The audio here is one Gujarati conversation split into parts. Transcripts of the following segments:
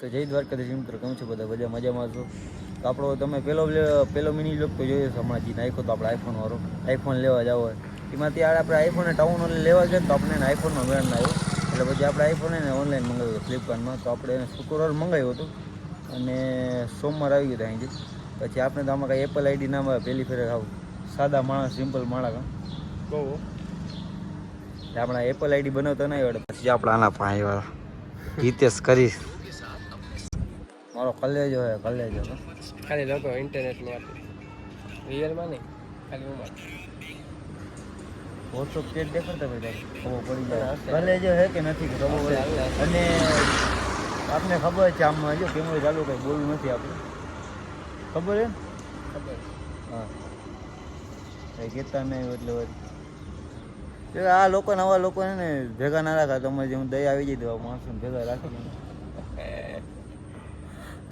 તો જય દ્વારકાધીશ મિત્રો કેમ છો બધા? બધા મજામાં છો? તો આપણો તમે પહેલો લે- પહેલો મિની લોક તો જોયો છે હમણાં જે નાખ્યો તો આપણે આઈફોન વાળો આઈફોન લેવા જાવ હોય. એમાંથી આપણે આઈફોન ટાઉન લેવા ગયા તો આપણે આઈફોનનો વેણ આવ્યો. એટલે પછી આપણે આઈફોન એને ઓનલાઈન મંગાવ્યો ફ્લિપકાર્ટમાં તો આપણે એને શુક્રવાર મંગાવ્યું હતું. અને સોમવાર આવી ગયું અહીંથી. પછી આપણે તો આમાં કાંઈ એપલ આઈડી નામ આવે પહેલી ફેરે ખાવ સાદા માણસ સિમ્પલ માણસ કાં બહુ. આપણા એપલ આઈડી બનાવતા નહીં આવડે પછી આપણે આના પાસે વાળા હિતેશ કરી મારો કલેજો હે કલેજો. ખાલી લોકો ઇન્ટરનેટમાં રિયલમાં નહીં ખાલી ઉમાં વોટ્સઅપ પેજ દેખાડતા તમે ખબર પડી જાય. કલેજો હે કે નથી? ખબર પડે અને આપને ખબર છે આમાં જો કેમેરો ચાલુ કંઈ બોલવું નથી આપણે. ખબર હે ખબર. હા. કંઈ કહેતા નહીં એટલે આ લોકો નવા લોકો છે ને ભેગા ના રાખા તમે જે હું દયા આવી જઈ દેવા માણસોને ભેગા રાખી ને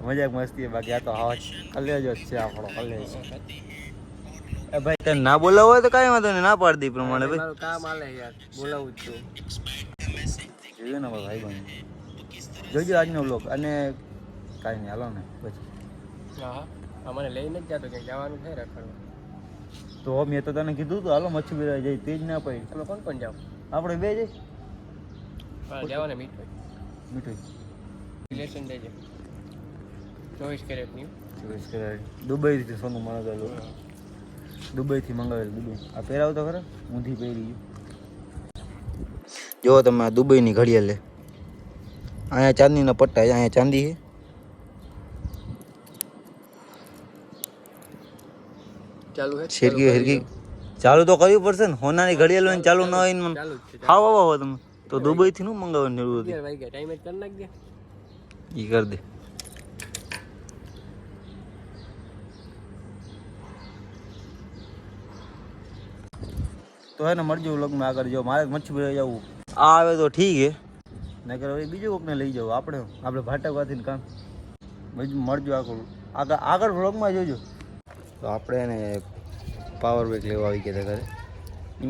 મજાક મસ્તી બાકી આ તો આવા કલેજો જ છે આપણો કલેજ એ ભાઈ તને ના બોલાવો હોય તો કાંઈ વાંધો નહીં ના પાડી પ્રમાણે ભાઈ. કામ આલે યાર બોલાવું જ છું. જોયું ને ભાઈ ભાઈ જોજો આજનો બ્લોગ અને કાંઈ નહીં હાલો ને પછી. હા મને લઈને જ જાતો ક્યાંક જવાનું છે રખડવા. તો મેં તો તને કીધું તું હાલો મચ્છી બજાર જઈ તે જ ના પડી. ચાલો કોણ કોણ જાઓ આપણે બે જઈ? જવાને મીઠ મીઠું રિલેશન દેજે ચોવીસ કેરેટની ચોવીસ કેરેટ. દુબઈથી સોનું મંગાવેલું દુબઈથી મંગાવેલું દુબઈ. આ પહેરાવ તો ખરા? ઊંધી પહેરી જો તમે આ દુબઈની ઘડિયાળ લે. અહીંયા ચાંદીના પટ્ટા અહીંયા ચાંદી છે. ચાલુ હે? હેરકી ચાલુ તો કરવી પડશે ને. હોનાની ઘડિયાળ હોય ને ચાલુ ન હોય ને જ છે હાવ તમે. તો દુબઈથી નું મંગાવવાનું જરૂર હતી ટાઈમ કરી નાખજે. ઈ કરી દે. તો એને મળજો વ્લોગમાં આગળ જો મારે મચ્છી ભરાઈ જવું. આ આવે તો ઠીક હે. નકર હવે બીજું કોકને લઈ જાવ આપણે આપણે ભાટકવાથી કામ. બીજું મળજો આગળ. આગળ આગળ વ્લોગમાં જોજો. તો આપણે એને પાવર બેક લેવા આવી ગયા હતા ઘરે.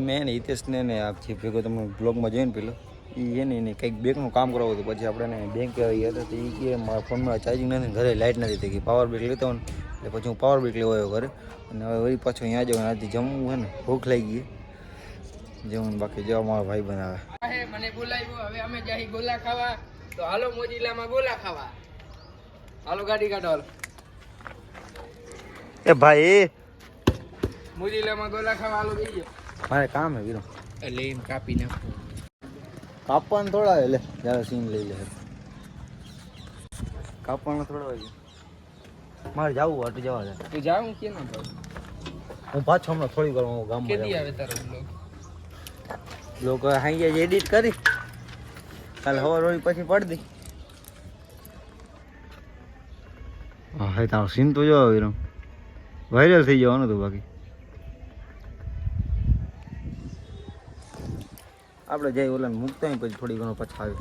મેં એને હિતેશને ને આપી ભેગો તમે બ્લોગમાં જોઈને પેલો એ એને એને કંઈક બેંકનું કામ કરાવવું હતું. પછી આપણે એને બેંક આવી ગયા હતા તો એ કે મારા ફોનમાં ચાર્જિંગ નથી ઘરે લાઇટ નથી થઈ ગઈ. પાવર બેક લેતો હોય ને એટલે પછી હું પાવર બેક લેવા આવ્યો ઘરે. અને હવે વળી પાછો અહીંયા જવાનું આજથી જમવું હોય ને ભૂખ લાગી ગઈ. જમવું બાકી જવા મારા ભાઈ બનાવે. હે મને બોલાવ્યો. હવે અમે જાહી ગોલા ખાવા. તો હાલો મોજીલામાં ગોલા ખાવા. હાલો ગાડી કાઢો હાલો. એ ભાઈ મોજીલામાં ગોલા ખાવા હાલો બેસજો મારે કામ હે વીરો. એટલે એમ કાપી નાખો. કાપવાનું થોડા લે જ્યારે સીન લઈ લે. કાપવાનું થોડા હોય મારે જવું હતું જવા દે. તું જાઉં કે ના જાઉં? હું પાછો હમણાં થોડી વાર હું ગામમાં કેદી આવે તારો બ્લોગ? લોકો હાઈ એડિટ કરી કાલે હવા રોઈ પછી પડ દી. હા હે તારો સીન તો જો વિરમ વાયરલ થઈ જવાનું તો બાકી. આપણે જઈ ઓલાને મૂકતા પછી થોડી ઘણો પછી આવે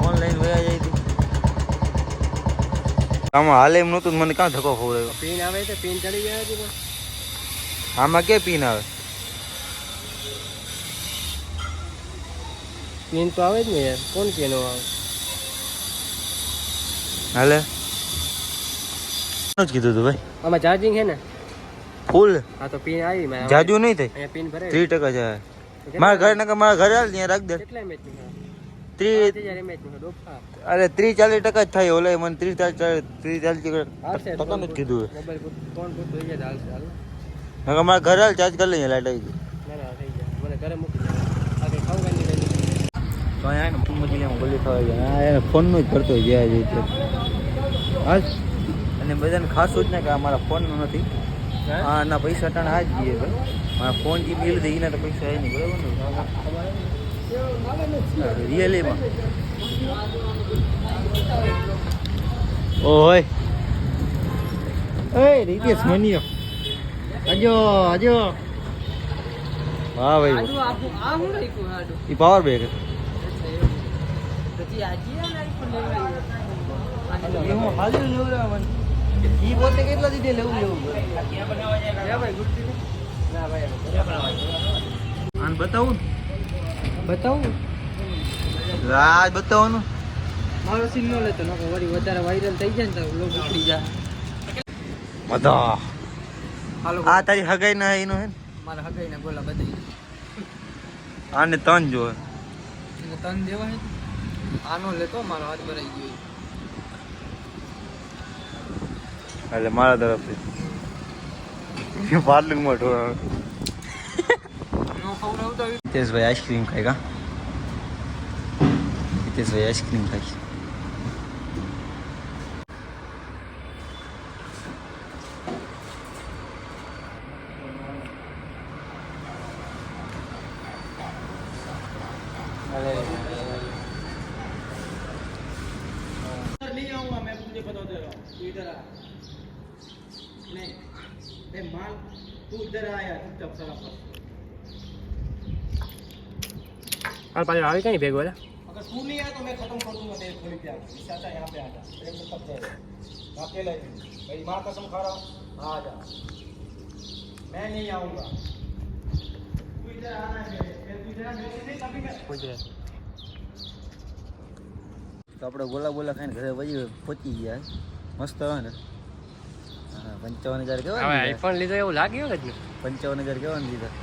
ઓનલાઈન વયા જાય આમાં હાલે એમ નહોતું મને કાં ધક્કો ખવડાવ્યો પીન આવે છે પીન ચડી જાય છે પણ. આમાં કે પીન આવે? પીન તો આવે જ ને યાર. કોણ કે નો આવે? હાલે. જ કીધું તું ભાઈ? આમાં ચાર્જિંગ છે ને? ફૂલ. હા તો પીન આવી મારે. જાજુ નહીં થાય અહીંયા પીન ભરાય. ત્રીસ ટકા જાય મારા ઘરે નકર મારા ઘરે હાલ ત્યાં રાખ દે. કેટલા એમએચ અરે ત્રીસ ચાલીસ ટકા જ થાય ઓલે મને ત્રીસ ચાલીસ ત્રીસ ચાલીસ ટકા જ કીધું નકર મારા ઘરે હાલ ચાર્જ કરી લઈએ લાઈટ આવી ગયા ફોનનું જ કરતો જ્યાં અને બધાને ખાસું જ ને કે આ મારા ફોનનું નથી. હા? આ ના પૈસા ટાણ આ જ જઈએ મારા ફોન જે બિલ દે એના તો પૈસા નહીં બરાબર ને? રિયલીમાં ઓય. એ રીતેશ મનિયો. અજો ભાઈ. હું રાખ્યું આડું ઈ પાવર બેગ ઈ પોતે કેટલા દીધે લેવું લેવું ભાઈ ભાઈ બતાવું બતાવું? રાજ બતાવવાનું મારો સીન ન લેતો નકો વળી વધારે વાયરલ થઈ જાય ને તો લોકો ઉપડી જાય. બધા. હાલો. આ તારી હગાઈ ના એનો હે મારા હગાઈ ના ગોલા બતાવી આને તન જો એને તન દેવા હે? આનો લેતો મારો હાથ ભરાઈ ગયો. એટલે મારા તરફથી. પાર્લિંગમાં ઢોળા નો હોય હિતેશભાઈ આઈસ્ક્રીમ ખાય કા હિતેશભાઈ આઈસ્ક્રીમ ખાય नहीं आऊंगा मैं तुझे बता दे रहा हूँ तू इधर आ नहीं ए माल तू इधर आया चुपचाप सड़ा पर હાલ પાછળ આવી કઈ ભેગો લે अगर तू नहीं आया तो मैं खत्म कर दूंगा तेरे थोड़ी प्यार इससे अच्छा यहाँ पे आ जा प्रेम से सब जाएगा मैं अकेला ही हूँ मेरी माँ कसम खा रहा हूँ आ जा मैं नहीं आऊंगा तू इधर आना है फिर तू इधर आ, मेरे से नहीं कभी मैं ગુજરાત તો આપણે બોલા બોલા ખાઈને ઘરે વહી પહોંચી ગયા મસ્ત હોય ને હા પંચાવન હજાર હવે કેવા આઈફોન લીધો એવું લાગ્યું જ ને પંચાવન હજાર કેવા દીધા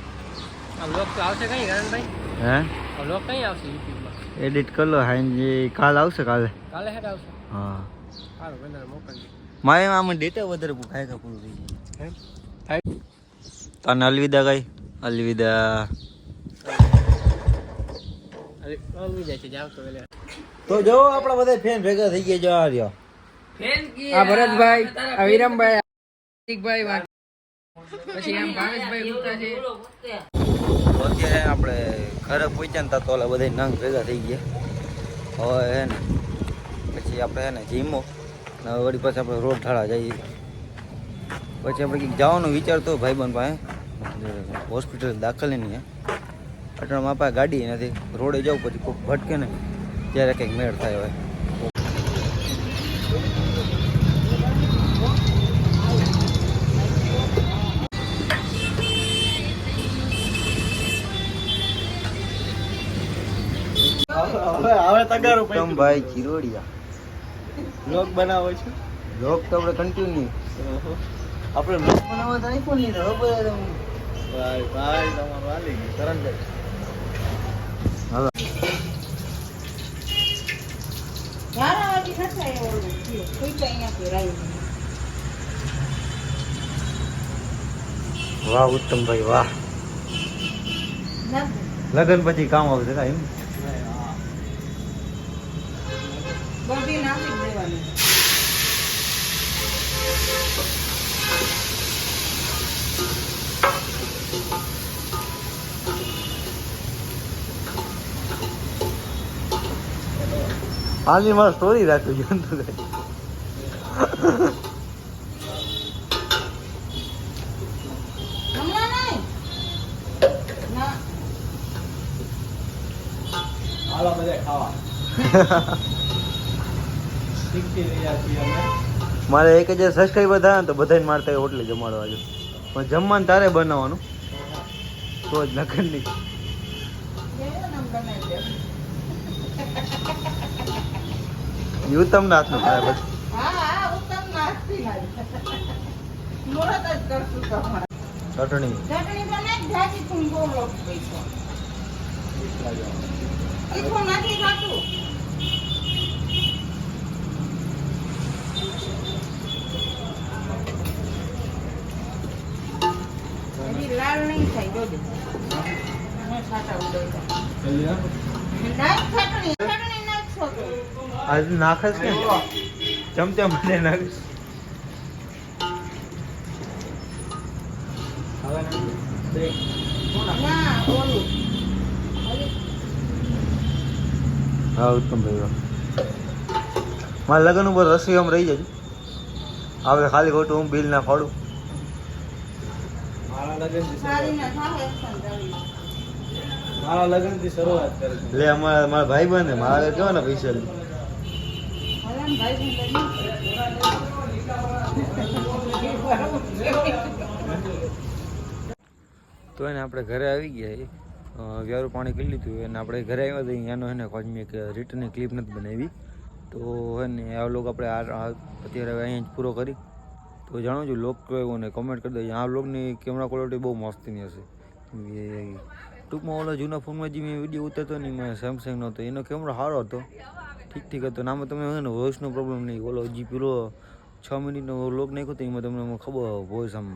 આ બ્લોગ તો આવશે કઈ કરણભાઈ હે આ કઈ આવશે યુટ્યુબમાં એડિટ કર લો હાઈ કાલ આવશે કાલે? કાલે હેડ આવશે? હા. સારું બંને મોકલજો. મારે આમાં ડેટા વધારે ખાય તો પૂરું થઈ જાય થાય તને અલવિદા કઈ? અલવિદા. તો જો આપણા બધા ફેન ભેગા થઈ ગયા જો આ રહ્યો. આ ભરતભાઈ આ વિરમભાઈ હાર્દિકભાઈ પછી આમ ભાવેશભાઈ ગુપ્તા છે. અત્યારે આપણે ઘરે પહોંચ્યા ને તો ઓલા બધા નંગ ભેગા થઈ ગયા. હવે હે ને, પછી આપણે હે ને જીમો, ને વળી પાછા આપણે રોડ ઠાળા જઈએ. પછી આપણે કંઈક જવાનું વિચારતો ભાઈબંધ પાસે હોસ્પિટલ દાખલ નહીં અટણ પાસે ગાડી નથી, રોડે જવું પછી કોઈક ભટકે ને ત્યારે કંઈક મેળ થાય હોય. હવે તગારું ઉત્તમ ભાઈ ચિરોડિયા. લોક બનાવો છો? લોક તો આપણે કન્ટિન્યુ આપણે લોક બનાવવા તો આઈફોન લીધો ખબર ભાઈ ભાઈ તમારું હાલી ગયું. કરણભાઈ હવે વારાવાળી નખાય એવો કોઈ તો અહીંયા પહેરાયું વાહ ઉત્તમભાઈ વાહ. લગન પછી કામ આવશે કા એમ? હાલની મારે સ્ટોરી રાખવી જોઈએ તો હમણાં નહીં. ના. હાલો બધે ખાવા. શીખી રહ્યા છીએ અમે. મારે એક હજાર સબસ્ક્રાઈબર થાય તો બધાને મારે ત્યાં હોટલે જમાડવા જો પણ જમવાનું તારે બનાવવાનું. તો જ નખર નહીં ઉત્તમનાથનું કરશું તમારે. ચટણી લાલ નહીં થાય જોજે છાંટા. નાખ ચટણી ચટણી નાખશો તો. આજ નાખસ કે ચમચા મને નાખસ હા ઉત્તમભાઈ ભાઈ મારા લગ્ન ઉપર રસોઈ આમ રહી જજો આપણે ખાલી ખોટું હું બિલ ના ફાડું. મારા લગ્નથી શરૂઆત કરી. લે અમારા મારા ભાઈ બંધ મારા કેવાના પૈસા ને ભાઈ તો એને આપણે ઘરે આવી ગયા વ્યારું પાણી કરી લીધું અને આપણે ઘરે આવ્યા તો અહીંયાનો એને કોઈ મેં એક રિટર્નની ક્લિપ નથી બનાવી. તો હે ને આ લોકો આપણે અત્યારે અહીંયા જ પૂરો કરી. તો જાણો છું, લોક એવું ને કમેન્ટ કરી દઈએ આ લોકની કેમેરા ક્વોલિટી બહુ મસ્તની હશે. ટૂંકમાં ઓલા જૂના ફોનમાં જે મેં વીડિયો ઉતરતો ને મેં સેમસંગનો હતો એનો કેમેરો સારો હતો. ઠીક ઠીક હતો. આમાં તમે ને વોઇસનો પ્રોબ્લેમ નહીં. ઓલો જે પેલો છ મિનિટનો લોક નાખ્યો તો એમાં તમને ખબર વોઇસ આમ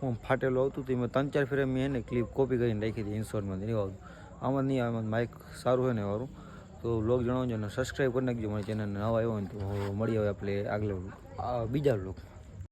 હું ફાટેલો આવતું તો એમાં ત્રણ ચાર ફેરે મેં એને ક્લિપ કોપી કરીને રાખી હતી ઇન્સ્ટોલમાં નહીં આવતું આમાં નહીં, આમાં માઇક સારું હોય ને વારું. તો લોક જણાવજો ને સબસ્ક્રાઈબ કરી નાખજો મારી ચેનલને નવા આવ્યો હોય તો મળી આવે આપણે આગળ બીજા બ્લોગ